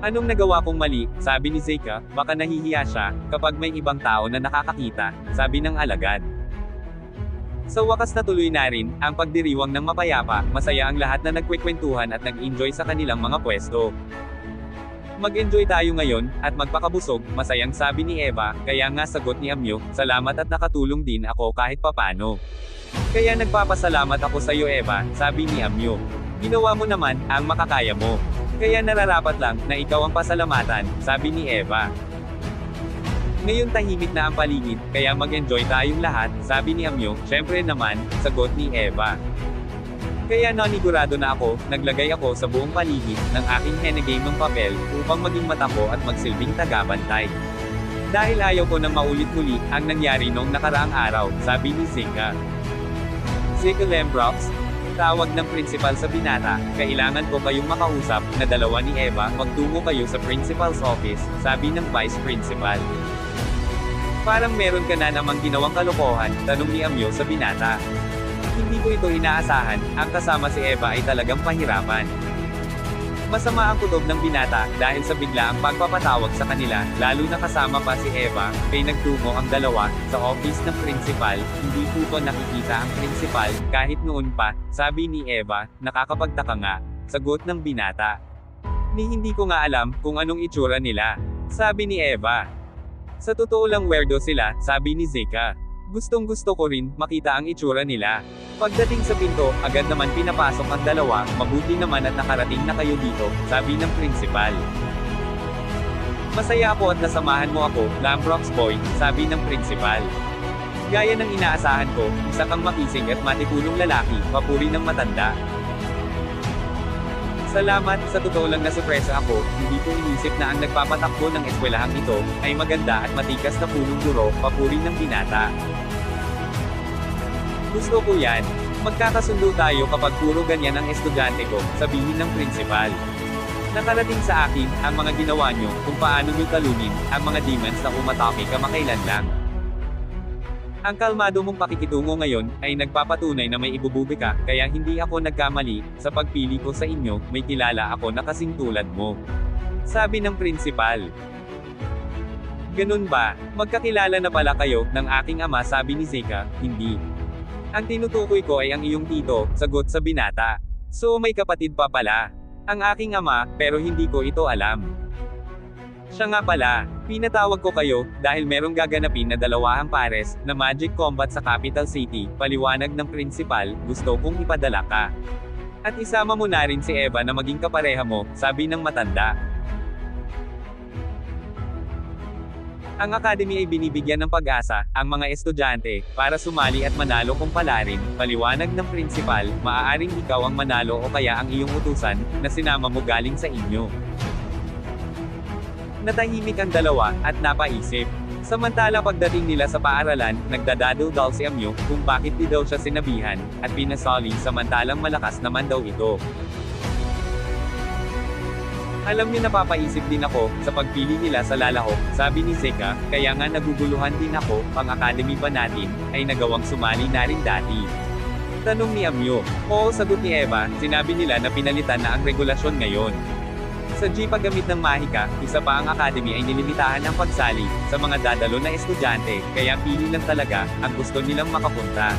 Anong nagawa kong mali, sabi ni Zeka, baka nahihiya siya, kapag may ibang tao na nakakakita, sabi ng alagad. Sa wakas natuloy na rin, ang pagdiriwang ng mapayapa, masaya ang lahat na nagkwekwentuhan at nag-enjoy sa kanilang mga pwesto. Mag-enjoy tayo ngayon, at magpakabusog, masayang sabi ni Eva, kaya nga sagot ni Amyo, salamat at nakatulong din ako kahit papano. Kaya nagpapasalamat ako sa iyo Eva, sabi ni Amyo. Ginawa mo naman, ang makakaya mo. Kaya nararapat lang, na ikaw ang pasalamatan, sabi ni Eva. Ngayon tahimik na ang paligid, kaya mag-enjoy tayong lahat, sabi ni Amyo, syempre naman, sagot ni Eva. Kaya nanigurado na ako, naglagay ako sa buong paligid ng aking henegame ng papel upang maging mata ko at magsilbing tagabantay. Dahil ayaw ko na maulit muli ang nangyari noong nakaraang araw, sabi ni Zika. Zika Lembrox, tawag ng principal sa binata, kailangan ko kayong makausap, na dalawa ni Eva, magtungo kayo sa principal's office, sabi ng vice principal. Parang meron ka na namang ginawang kalokohan, tanong ni Amyo sa binata. Hindi ko ito inaasahan, ang kasama si Eva ay talagang pahirapan. Masama ang kutob ng binata, dahil sa bigla ang pagpapatawag sa kanila, lalo na kasama pa si Eva, kay nagtungo ang dalawa, sa office ng principal, hindi po ba nakikita ang principal, kahit noon pa, sabi ni Eva, nakakapagtaka nga, sagot ng binata. Ni hindi ko nga alam, kung anong itsura nila. Sabi ni Eva. Sa totoo lang weirdo sila, sabi ni Zeka. Gustong gusto ko rin, makita ang itsura nila. Pagdating sa pinto, agad naman pinapasok ang dalawa, mabuti naman at nakarating na kayo dito, sabi ng principal. Masaya ako at nasamahan mo ako, Lambrox boy, sabi ng principal. Gaya ng inaasahan ko, isa kang makisig at matitulong lalaki, papuri ng matanda. Salamat, sa totoo lang na sorpresa ako, hindi ko inisip na ang nagpapatakbo ng eskwelahang ito, ay maganda at matikas na punong duro, papuri ng binata. Gusto ko yan. Magkakasundo tayo kapag puro ganyan ang estudyante ko, sabihin ng principal. Nakarating sa akin, ang mga ginawa nyo, kung paano nyo talunin, ang mga demons na umatake kamakailan lang. Ang kalmado mong pakikitungo ngayon, ay nagpapatunay na may ibububi ka, kaya hindi ako nagkamali, sa pagpili ko sa inyo, may kilala ako na kasing tulad mo. Sabi ng principal. Ganun ba, magkakilala na pala kayo, ng aking ama sabi ni Zeka, hindi. Ang tinutukoy ko ay ang iyong tito, sagot sa binata. So may kapatid pa pala. Ang aking ama, pero hindi ko ito alam. Siya nga pala, pinatawag ko kayo, dahil merong gaganapin na dalawahang pares, na Magic Combat sa Capital City, paliwanag ng principal, gusto kong ipadala ka. At isama mo na rin si Eva na maging kapareha mo, sabi ng matanda. Ang academy ay binibigyan ng pag-asa, ang mga estudyante, para sumali at manalo kung palarin, paliwanag ng principal, maaaring ikaw ang manalo o kaya ang iyong utusan, na sinama mo galing sa inyo. Natahimik ang dalawa, at napaisip. Samantala pagdating nila sa paaralan, nagdadadaldal si Amyo, kung bakit di daw siya sinabihan, at pinasali samantalang malakas naman daw ito. Alam niyo napapaisip din ako, sa pagpili nila sa lalahok, sabi ni Zeka, kaya nga naguguluhan din ako, pang academy ba natin, ay nagawang sumali na rin dati. Tanong ni Amyo. Oo sagot ni Eva, sinabi nila na pinalitan na ang regulasyon ngayon. Sa G paggamit ng Mahika, isa pa ang academy ay nilimitahan ng pagsali, sa mga dadalo na estudyante, kaya pili lang talaga, ang gusto nilang makapunta.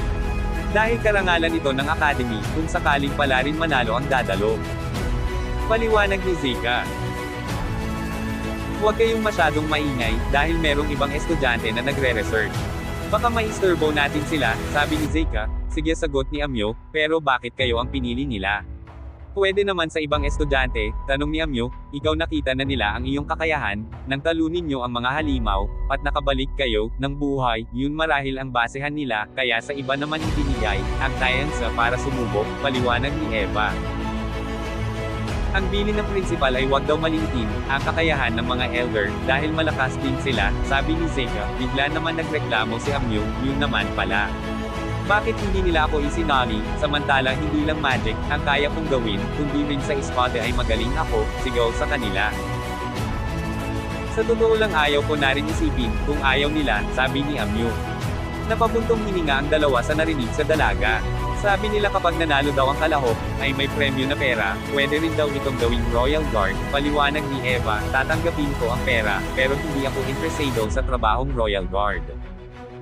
Dahil karangalan ito ng academy, kung sakaling pala rin manalo ang dadalo. Paliwanag ni Zika. Huwag kayong masyadong maingay, dahil merong ibang estudyante na nagre-research. Baka maisturbo natin sila, sabi ni Zika, sige sagot ni Amyo, pero bakit kayo ang pinili nila? Pwede naman sa ibang estudyante, tanong ni Amyo, ikaw nakita na nila ang iyong kakayahan, nang talunin nyo ang mga halimaw, at nakabalik kayo, ng buhay, yun marahil ang basehan nila, kaya sa iba naman ibinigay, ang science para sumubok, paliwanag ni Eva. Ang bili ng principal ay wag daw maliitin, ang kakayahan ng mga elder, dahil malakas din sila, sabi ni Zeka, bigla naman nagreklamo si Amyo, yun naman pala. Bakit hindi nila ako isinali, samantalang hindi lang magic, ang kaya kong gawin, kundi rin sa espada ay magaling ako, sigaw sa kanila. Sa totoo lang ayaw ko na rin isipin, kung ayaw nila, sabi ni Amyo. Napabuntong hininga ang dalawa sa narinig sa dalaga. Sabi nila kapag nanalo daw ang kalahok, ay may premyo na pera, pwede rin daw itong gawing Royal Guard, paliwanag ni Eva, tatanggapin ko ang pera, pero hindi ako interesado sa trabahong Royal Guard.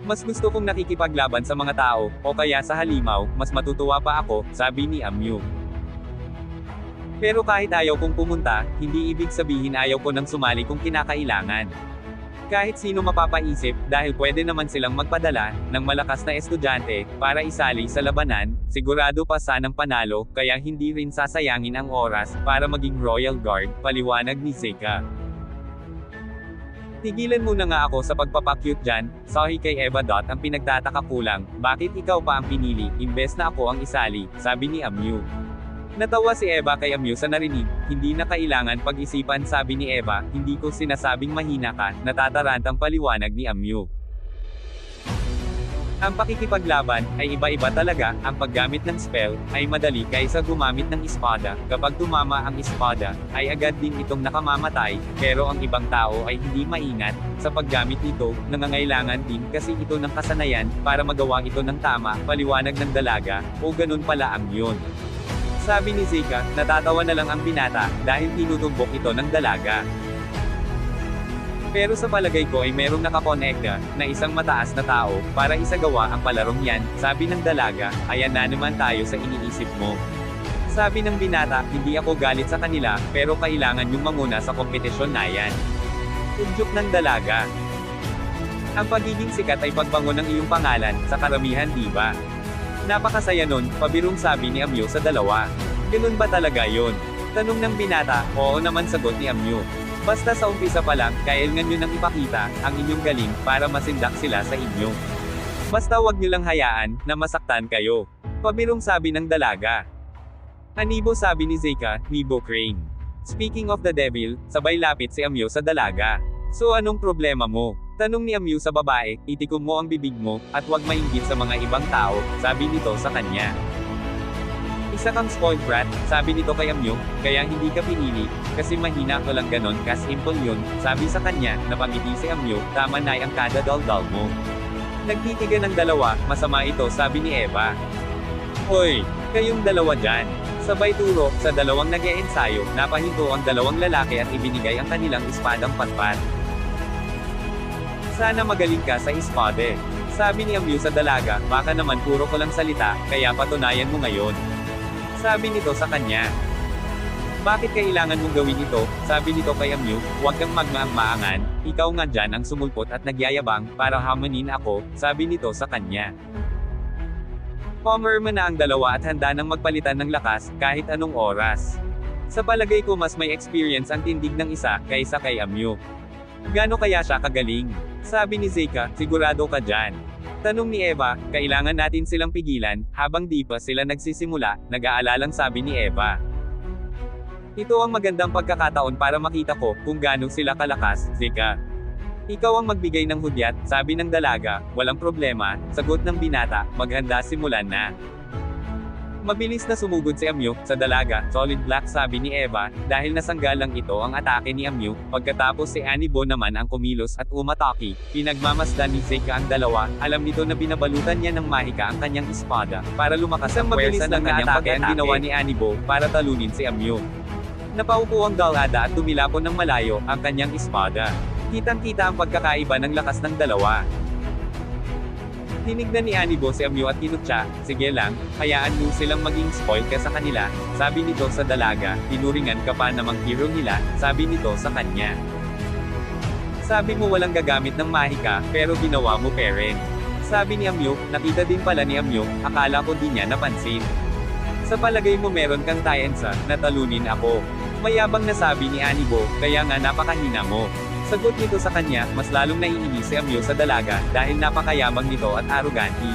Mas gusto kong nakikipaglaban sa mga tao, o kaya sa halimaw, mas matutuwa pa ako, sabi ni Amyu. Pero kahit ayaw kong pumunta, hindi ibig sabihin ayaw ko nang sumali kung kinakailangan. Kahit sino mapapaisip, dahil pwede naman silang magpadala, ng malakas na estudyante, para isali sa labanan, sigurado pa sanang panalo, kaya hindi rin sasayangin ang oras, para maging Royal Guard, paliwanag ni Zeka. Tigilan muna nga ako sa pagpapakyut dyan, sahi kay Eva Dot ang pinagtataka kulang, bakit ikaw pa ang pinili, imbes na ako ang isali, sabi ni Amyu. Natawa si Eva kay Amyu sa narinig, hindi na kailangan pag-isipan sabi ni Eva, hindi ko sinasabing mahina ka, natatarantang paliwanag ni Amyu. Ang pakikipaglaban ay iba-iba talaga, ang paggamit ng spell ay madali kaysa gumamit ng espada. Kapag tumama ang espada, ay agad din itong nakamamatay, pero ang ibang tao ay hindi maingat sa paggamit nito, nangangailangan din kasi ito ng kasanayan para magawa ito ng tama, paliwanag ng dalaga, o ganun pala ang yun. Sabi ni Zika, natatawa na lang ang binata, dahil tinutumbok ito ng dalaga. Pero sa palagay ko ay merong nakakonekta, na isang mataas na tao, para isagawa ang palarong yan, sabi ng dalaga, ayan na naman tayo sa iniisip mo. Sabi ng binata, hindi ako galit sa kanila, pero kailangan yung manguna sa kompetisyon na yan. Udyok ng dalaga. Ang pagiging sikat ay pagbango ng iyong pangalan, sa karamihan di ba? Napakasaya nun, pabirong sabi ni Amyo sa dalawa. Ganun ba talaga yon? Tanong ng binata, oo naman sagot ni Amyo. Basta sa umpisa pa lang, kailangan nyo nang ipakita, ang inyong galing, para masindak sila sa inyo. Basta wag nyo lang hayaan, na masaktan kayo. Pabirong sabi ng dalaga. Anibo sabi ni Zeka, Nibo Crane. Speaking of the devil, sabay lapit si Amyo sa dalaga. So anong problema mo? Tanong ni Amyu sa babae, itikom mo ang bibig mo, at huwag mainggit sa mga ibang tao, sabi nito sa kanya. Isa kang spoiled brat, sabi nito kay Amyu, kaya hindi ka pinili, kasi mahina ko lang ganon, kas simple yun, sabi sa kanya, napangiti si Amyu, tama na ang kada daldal mo. Nagtitigan ng dalawa, masama ito sabi ni Eva. Hoy, kayong dalawa dyan. Sabay turo, sa dalawang nag ensayo napahinto ang dalawang lalaki at ibinigay ang kanilang espadang patpat. Sana magaling ka sa espade. Sabi ni Amyu sa dalaga, baka naman puro ko lang salita, kaya patunayan mo ngayon. Sabi nito sa kanya. Bakit kailangan mong gawin ito? Sabi nito kay Amyu, huwag kang magmaang-maangan, ikaw nga dyan ang sumulpot at nagyayabang, para hamanin ako, sabi nito sa kanya. Pumirma na ang dalawa at handa nang magpalitan ng lakas, kahit anong oras. Sa palagay ko mas may experience ang tindig ng isa, kaysa kay Amyu. Gano kaya siya kagaling? Sabi ni Zeka, sigurado ka dyan. Tanong ni Eva, kailangan natin silang pigilan, habang di pa sila nagsisimula, nag-aalalang sabi ni Eva. Ito ang magandang pagkakataon para makita ko, kung gaano sila kalakas, Zeka. Ikaw ang magbigay ng hudyat, sabi ng dalaga, walang problema, sagot ng binata, maghanda simulan na. Mabilis na sumugod si Amyu, sa dalaga, solid black sabi ni Eva, dahil nasanggal lang ito ang atake ni Amyu, pagkatapos si Anibo naman ang kumilos at umatake, pinagmamasdan ni Zeka ang dalawa, alam nito na binabalutan niya ng mahika ang kanyang espada, para lumakas ang pwersa ng kanyang pag ang ginawa ni Anibo, para talunin si Amyu. Napaupo ang dalada at tumilapon ng malayo, ang kanyang espada. Kitang-kita ang pagkakaiba ng lakas ng dalawa. Tinignan ni Anibo si Amyo at kinutya, sige lang, hayaan mo silang maging spoil ka sa kanila, sabi nito sa dalaga, tinuringan ka pa namang hero nila, sabi nito sa kanya. Sabi mo walang gagamit ng mahika, pero ginawa mo peren. Sabi ni Amyo, nakita din pala ni Amyo, akala ko di niya napansin. Sa palagay mo meron kang tayensa, natalunin ako. Mayabang na sabi ni Anibo, kaya nga napakahina mo. Sagot nito sa kanya, mas lalong naiinis si Amyo sa dalaga, dahil napakayabang nito at arroganti.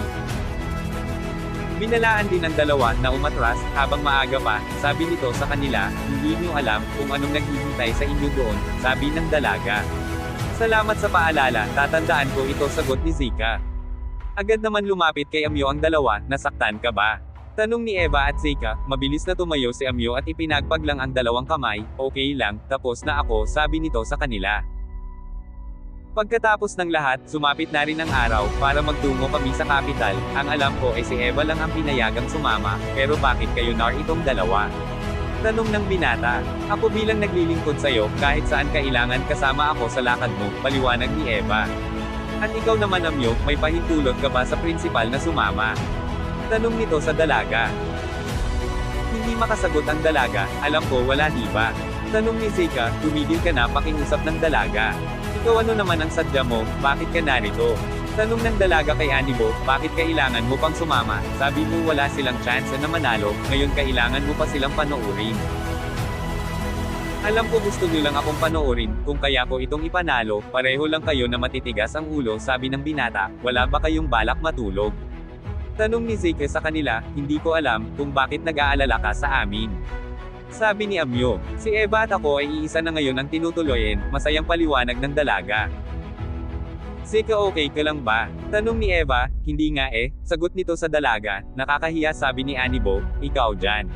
Binalaan din ng dalawa na umatras, habang maaga pa, sabi nito sa kanila, hindi niyo alam kung anong naghihintay sa inyo doon, sabi ng dalaga. Salamat sa paalala, tatandaan ko ito sagot ni Zika. Agad naman lumapit kay Amyo ang dalawa, nasaktan ka ba? Tanong ni Eva at Zika, mabilis na tumayo si Amyo at ipinagpag lang ang dalawang kamay, okay lang, tapos na ako, sabi nito sa kanila. Pagkatapos ng lahat, sumapit na rin ang araw, para magtungo kami sa kapital, ang alam ko ay si Eva lang ang pinayagang sumama, pero bakit kayo nar itong dalawa? Tanong ng binata. Ako bilang naglilingkod sa'yo, kahit saan kailangan kasama ako sa lakad mo, paliwanag ni Eva. At ikaw naman Amyo, may pahintulot ka ba sa prinsipal na sumama? Tanong nito sa dalaga. Hindi makasagot ang dalaga, alam ko wala di ba? Tanong ni Zeka, tumigil ka na pakiusap ng dalaga. Ikaw ano naman ang sadya mo, bakit ka narito? Tanong ng dalaga kay Anibo, bakit kailangan mo pang sumama? Sabi mo wala silang chance na manalo, ngayon kailangan mo pa silang panoorin. Alam ko gusto niyo lang akong panoorin, kung kaya ko itong ipanalo, pareho lang kayo na matitigas ang ulo, sabi ng binata, wala ba kayong balak matulog? Tanong ni Zeke sa kanila, hindi ko alam, kung bakit nag-aalala ka sa amin. Sabi ni Amyo, si Eva at ako ay iisa na ngayon ang tinutuloyin, masayang paliwanag ng dalaga. Zeke okay ka lang ba? Tanong ni Eva, hindi nga eh, sagot nito sa dalaga, nakakahiya sabi ni Anibo, ikaw dyan.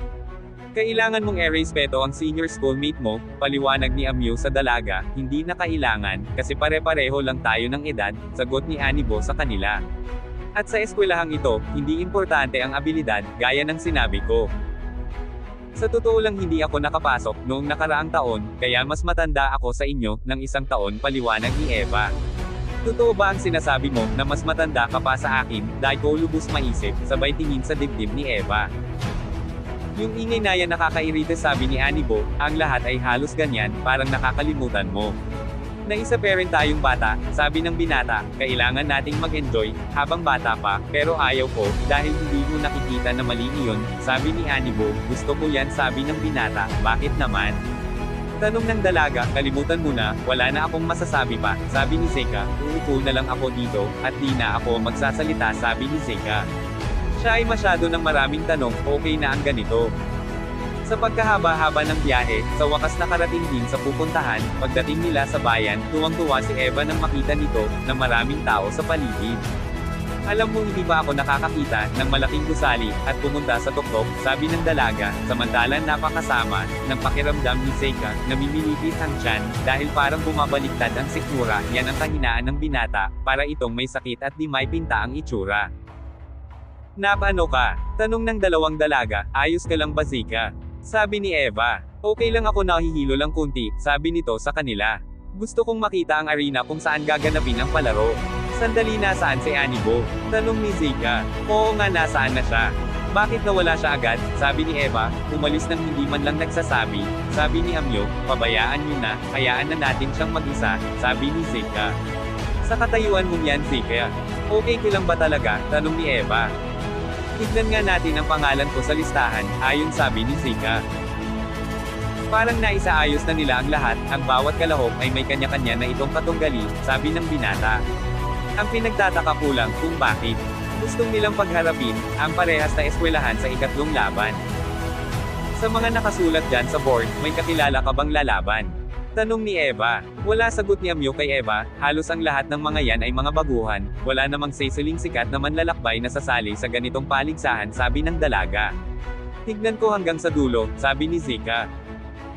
Kailangan mong e-respeto ang senior schoolmate mo, paliwanag ni Amyo sa dalaga, hindi na kailangan, kasi pare-pareho lang tayo ng edad, sagot ni Anibo sa kanila. At sa eskwelahang ito, hindi importante ang abilidad, gaya ng sinabi ko. Sa totoo lang hindi ako nakapasok noong nakaraang taon, kaya mas matanda ako sa inyo ng isang taon paliwanag ni Eva. Totoo ba ang sinasabi mo na mas matanda ka pa sa akin, dahil ko lubos maisip, sabay tingin sa dibdib ni Eva. Yung ingay na yan nakakairita sabi ni Anibo, ang lahat ay halos ganyan, parang nakakalimutan mo. Na isa pa rin tayong bata, sabi ng binata, kailangan nating mag-enjoy, habang bata pa, pero ayaw ko, dahil hindi mo nakikita na mali iyon, sabi ni Anibo, gusto ko yan sabi ng binata, bakit naman? Tanong ng dalaga, kalimutan mo na, wala na akong masasabi pa, sabi ni Zeka, uupo na lang ako dito, at di na ako magsasalita sabi ni Zeka. Siya ay masyado ng maraming tanong, okay na ang ganito. Sa pagkahaba-haba ng biyahe, sa wakas nakarating din sa pupuntahan, pagdating nila sa bayan, tuwang-tuwa si Eva nang makita nito, na maraming tao sa paligid. Alam mo hindi ba ako nakakakita ng malaking gusali at pumunta sa tuktok, sabi ng dalaga, samantalang napakasama ng pakiramdam ni Zeka, namimilipit ang tiyan, dahil parang bumabaliktad ang sikmura, yan ang kahinaan ng binata, para itong may sakit at di may pinta ang itsura. Napano ka? Tanong ng dalawang dalaga, ayos ka lang ba Zika? Sabi ni Eva, okay lang ako nahihilo lang kunti, sabi nito sa kanila. Gusto kong makita ang arena kung saan gaganapin ang palaro. Sandali nasaan si Anibo? Tanong ni Zika. Oo nga nasaan na siya. Bakit nawala siya agad? Sabi ni Eva, umalis nang hindi man lang nagsasabi. Sabi ni Amyo, pabayaan niyo na, hayaan na natin siyang mag-isa, sabi ni Zika. Sa katayuan mong yan Zika. Okay ka lang ba talaga? Tanong ni Eva. Tignan nga natin ang pangalan ko sa listahan, ayon sabi ni Zika. Parang naisaayos na nila ang lahat, ang bawat kalahok ay may kanya-kanya na itong katunggali, sabi ng binata. Ang pinagtataka ko lang kung bakit. Gustong nilang pagharapin, ang parehas na eskwelahan sa ikatlong laban. Sa mga nakasulat dyan sa board, may kakilala ka bang lalaban? Tanong ni Eva. Wala sagot ni Amyo kay Eva, halos ang lahat ng mga yan ay mga baguhan, wala namang sesuling sikat na manlalakbay na sasali sa ganitong paligsahan sabi ng dalaga. Tignan ko hanggang sa dulo, sabi ni Zika.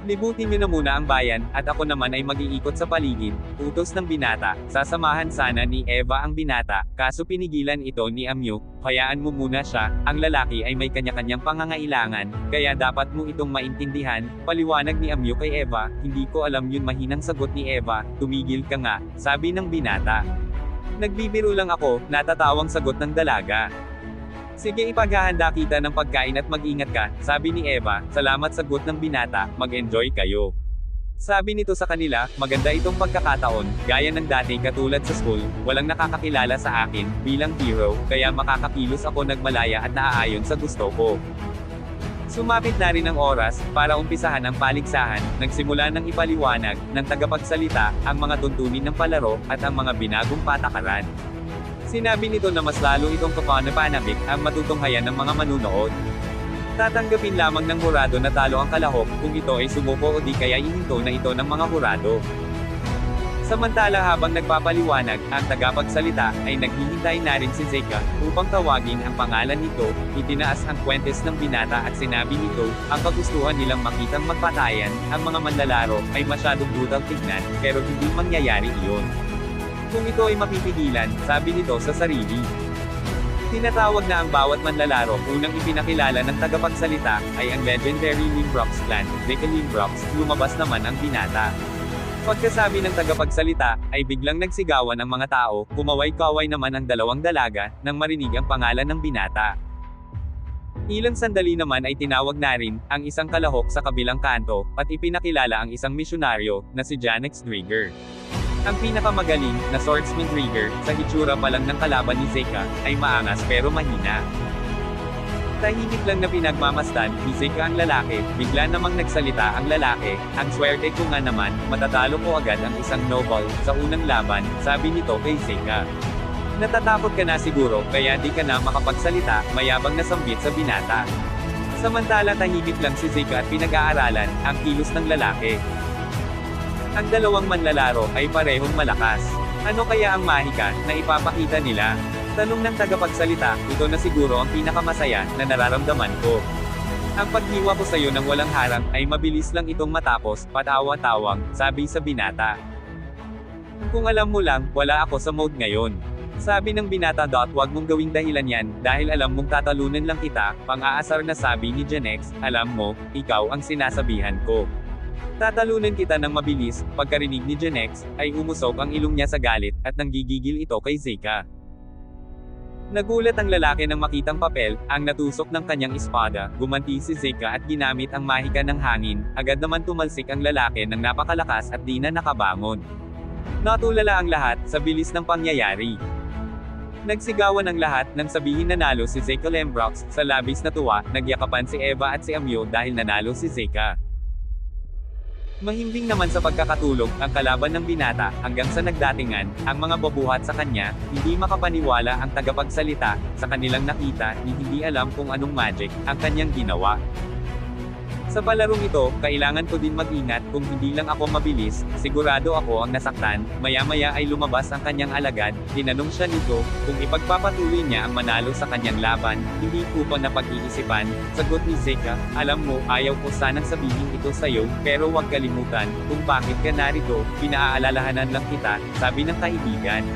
Libutin niyo na muna ang bayan, at ako naman ay mag-iikot sa paligid, utos ng binata, sasamahan sana ni Eva ang binata, kaso pinigilan ito ni Amyo, hayaan mo muna siya, ang lalaki ay may kanya-kanyang pangangailangan, kaya dapat mo itong maintindihan, paliwanag ni Amyo kay Eva, hindi ko alam yun mahinang sagot ni Eva, tumigil ka nga, sabi ng binata. Nagbibiro lang ako, natatawang sagot ng dalaga. Sige ipaghahanda kita ng pagkain at mag-ingat ka, sabi ni Eva, salamat sagot ng binata, mag-enjoy kayo. Sabi nito sa kanila, maganda itong pagkakataon, gaya ng dati katulad sa school, walang nakakakilala sa akin, bilang hero, kaya makakakilos ako nagmalaya at naaayon sa gusto ko. Sumapit na rin ang oras, para umpisahan ang paligsahan, nagsimula ng ipaliwanag, ng tagapagsalita, ang mga tuntunin ng palaro, at ang mga binagong patakaran. Sinabi nito na mas lalo itong kapanapanabik ang matutunghayan ng mga manunood. Tatanggapin lamang ng hurado na talo ang kalahok kung ito ay sumuko o di kaya ihinto na ito ng mga hurado. Samantala habang nagpapaliwanag, ang tagapagsalita ay naghihintay na rin si Zeka upang tawagin ang pangalan nito, itinaas ang kwentes ng binata at sinabi nito, ang kagustuhan nilang makitang magpatayan, ang mga manlalaro ay masyadong brutal tignan, pero hindi mangyayari iyon. Kung ito ay mapipigilan, sabi nito sa sarili. Tinatawag na ang bawat manlalaro, unang ipinakilala ng tagapagsalita, ay ang legendary Limbrox clan, Deca Limbrox, lumabas naman ang binata. Pagkasabi ng tagapagsalita, ay biglang nagsigawan ang mga tao, kumaway-kaway naman ang dalawang dalaga, nang marinig ang pangalan ng binata. Ilang sandali naman ay tinawag na rin, ang isang kalahok sa kabilang kanto, at ipinakilala ang isang misyonaryo, na si Janex Drieger. Ang pinakamagaling, na swordsman Drieger, sa hitsura pa lang ng kalaban ni Zeka, ay maangas pero mahina. Tahimik lang na pinagmamasdan, ni Zeka ang lalaki, bigla namang nagsalita ang lalaki, ang swerte ko nga naman, matatalo ko agad ang isang noble, sa unang laban, sabi nito kay Zeka. Natatakot ka na siguro, kaya di ka na makapagsalita, mayabang na sambit sa binata. Samantala tahimik lang si Zeka at pinag-aaralan, ang kilos ng lalaki. Ang dalawang manlalaro ay parehong malakas. Ano kaya ang mahika na ipapakita nila? Tanong ng tagapagsalita, ito na siguro ang pinakamasaya na nararamdaman ko. Ang paghiwa ko sa iyo ng walang harang ay mabilis lang itong matapos, patawa-tawang, sabi sa binata. Kung alam mo lang, wala ako sa mode ngayon. Sabi ng binata. Wag mong gawing dahilan yan, dahil alam mong tatalunan lang kita, pang-aasar na sabi ni Janex, alam mo, ikaw ang sinasabihan ko. Tatalunan kita ng mabilis, pagkarinig ni Janex, ay umusok ang ilong niya sa galit, at nanggigigil ito kay Zeka. Nagulat ang lalaki nang makitang papel, ang natusok ng kanyang espada, gumanti si Zeka at ginamit ang mahika ng hangin, agad naman tumalsik ang lalaki ng napakalakas at di na nakabangon. Natulala ang lahat, sa bilis ng pangyayari. Nagsigawan ang lahat, nang sabihin nanalo si Zeka Lembrox, sa labis na tuwa, nagyakapan si Eva at si Amyo dahil nanalo si Zeka. Mahimbing naman sa pagkakatulog, ang kalaban ng binata, hanggang sa nagdatingan, ang mga babuhat sa kanya, hindi makapaniwala ang tagapagsalita, sa kanilang nakita, ni hindi alam kung anong magic, ang kanyang ginawa. Sa palarong ito, kailangan ko din mag-ingat, kung hindi lang ako mabilis, sigurado ako ang nasaktan, maya-maya ay lumabas ang kanyang alagad, tinanong siya nito, kung ipagpapatuloy niya ang manalo sa kanyang laban, hindi ko pa napag-iisipan, sagot ni Zeka, alam mo, ayaw ko sanang sabihin ito sa'yo, pero huwag kalimutan, kung bakit ka narito, pinaalalahanan lang kita, sabi ng kaibigan.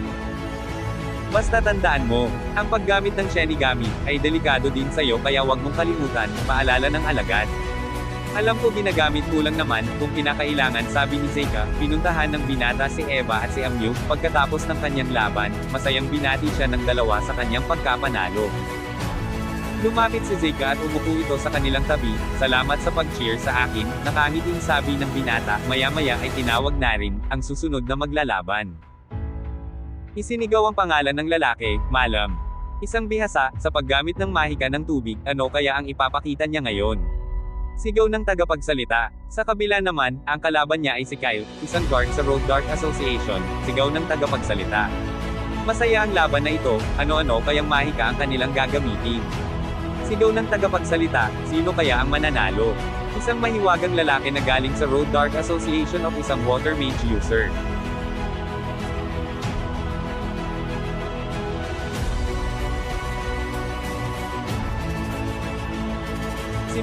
Basta tandaan mo, ang paggamit ng Shinigami, ay delikado din sa'yo kaya huwag mong kalimutan, paalala ng alagad. Alam ko ginagamit ko lang naman, kung kinakailangan sabi ni Zeka, pinuntahan ng binata si Eva at si Amyu, pagkatapos ng kanyang laban, masayang binati siya ng dalawa sa kanyang pagkapanalo. Lumapit si Zeka at umupo ito sa kanilang tabi, salamat sa pag-cheer sa akin, nakangiting sabi ng binata, maya-maya ay tinawag na rin, ang susunod na maglalaban. Isinigaw ang pangalan ng lalaki, Malam. Isang bihasa, sa paggamit ng mahika ng tubig, ano kaya ang ipapakita niya ngayon? Sigaw ng tagapagsalita. Sa kabila naman, ang kalaban niya ay si Kyle, isang guard sa Road Dark Association, sigaw ng tagapagsalita. Masaya ang laban na ito, ano-ano kayang mahika ang kanilang gagamitin. Sigaw ng tagapagsalita, sino kaya ang mananalo? Isang mahiwagang lalaki na galing sa Road Dark Association of isang water mage user.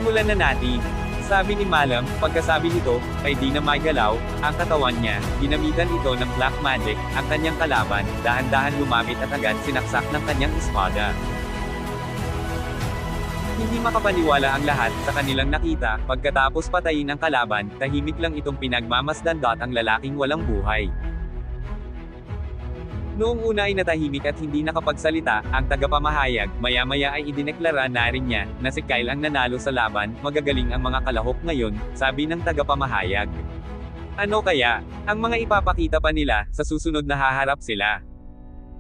Simulan na natin. Sabi ni Malam, pagkasabi nito, ay di na magalaw, ang katawan niya, ginamitan ito ng black magic, ang kanyang kalaban, dahan-dahan lumapit at agad sinaksak ng kanyang espada. Hindi makapaniwala ang lahat sa kanilang nakita, pagkatapos patayin ang kalaban, tahimik lang itong pinagmamasdan dot ang lalaking walang buhay. Noong una ay natahimik at hindi nakapagsalita, ang tagapamahayag, maya-maya ay idineklara na rin niya, na si Kyle ang nanalo sa laban, magagaling ang mga kalahok ngayon, sabi ng tagapamahayag. Ano kaya, ang mga ipapakita pa nila, sa susunod na haharap sila?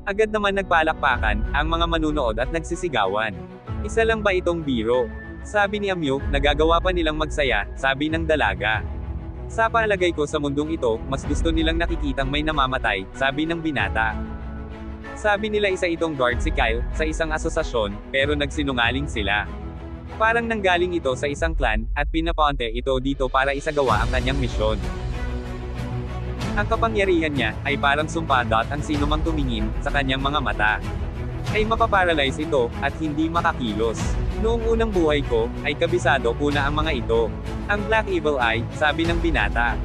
Agad naman nagpalakpakan, ang mga manunood at nagsisigawan. Isa lang ba itong biro? Sabi ni Amyo, nagagawa pa nilang magsaya, sabi ng dalaga. Sa palagay ko sa mundong ito, mas gusto nilang nakikitang may namamatay, sabi ng binata. Sabi nila isa itong guard si Kyle, sa isang asosasyon, pero nagsinungaling sila. Parang nanggaling ito sa isang clan, at pinaponte ito dito para isagawa ang kanyang misyon. Ang kapangyarihan niya, ay parang sumpa dot ang sino mang tumingin, sa kanyang mga mata. Ay mapaparalyze ito, at hindi makakilos. Noong unang buhay ko, ay kabisado ko na ang mga ito. Ang Black Evil Eye, sabi ng binata.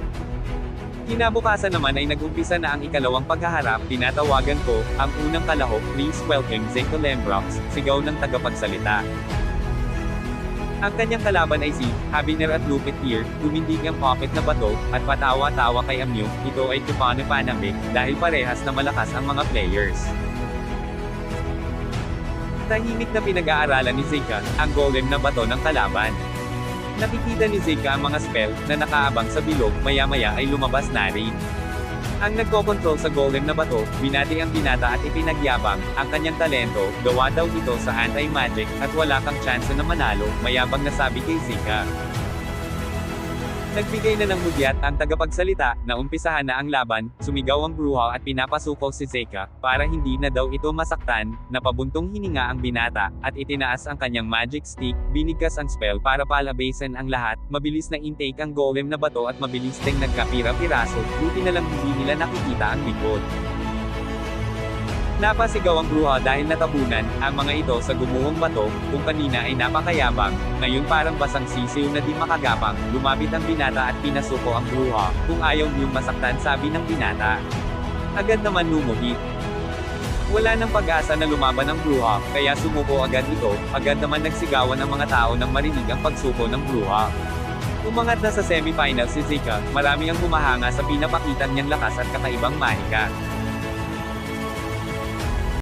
Kinabukasan naman ay nag-umpisa na ang ikalawang paghaharap, tinatawagan ko, ang unang kalahok, please welcome Zeko Lembrox, sigaw ng tagapagsalita. Ang kanyang kalaban ay si Habiner at Lupit Pier, tumindig ang puppet na bato, at patawa-tawa kay Amyu, ito ay Tupano Panamik, dahil parehas na malakas ang mga players. Tahimik na pinag-aaralan ni Zeka, ang golem na bato ng kalaban. Nakikita ni Zeka ang mga spell, na nakaabang sa bilog, maya-maya ay lumabas na rin. Ang nagkokontrol sa golem na bato, binati ang binata at ipinagyabang, ang kanyang talento, gawa daw ito sa anti-magic, at wala kang chance na manalo, mayabang na sabi kay Zika. Nagbigay na ng hudyat ang tagapagsalita, na umpisahan na ang laban, sumigaw ang bruha at pinapasuko si Zeka, para hindi na daw ito masaktan, napabuntong hininga ang binata, at itinaas ang kanyang magic stick, binigkas ang spell para palabasin ang lahat, mabilis na intake ang golem na bato at mabilis ding nagkapira-piraso, buti na lang hindi nila nakikita ang likod. Napasigaw ang bruha dahil natabunan, ang mga ito sa gumuhong bato, kung kanina ay napakayabang, ngayon parang basang sisiw na di makagapang, lumapit ang binata at pinasuko ang bruha, kung ayaw niyong masaktan sabi ng binata. Agad naman lumuhit. Wala nang pag-asa na lumaban ang bruha, kaya sumuko agad ito, agad naman nagsigawan ang mga tao nang marinig ang pagsuko ng bruha. Umangat na sa semifinal si Zika, marami ang humahanga sa pinapakita niyang lakas at kakaibang mahika.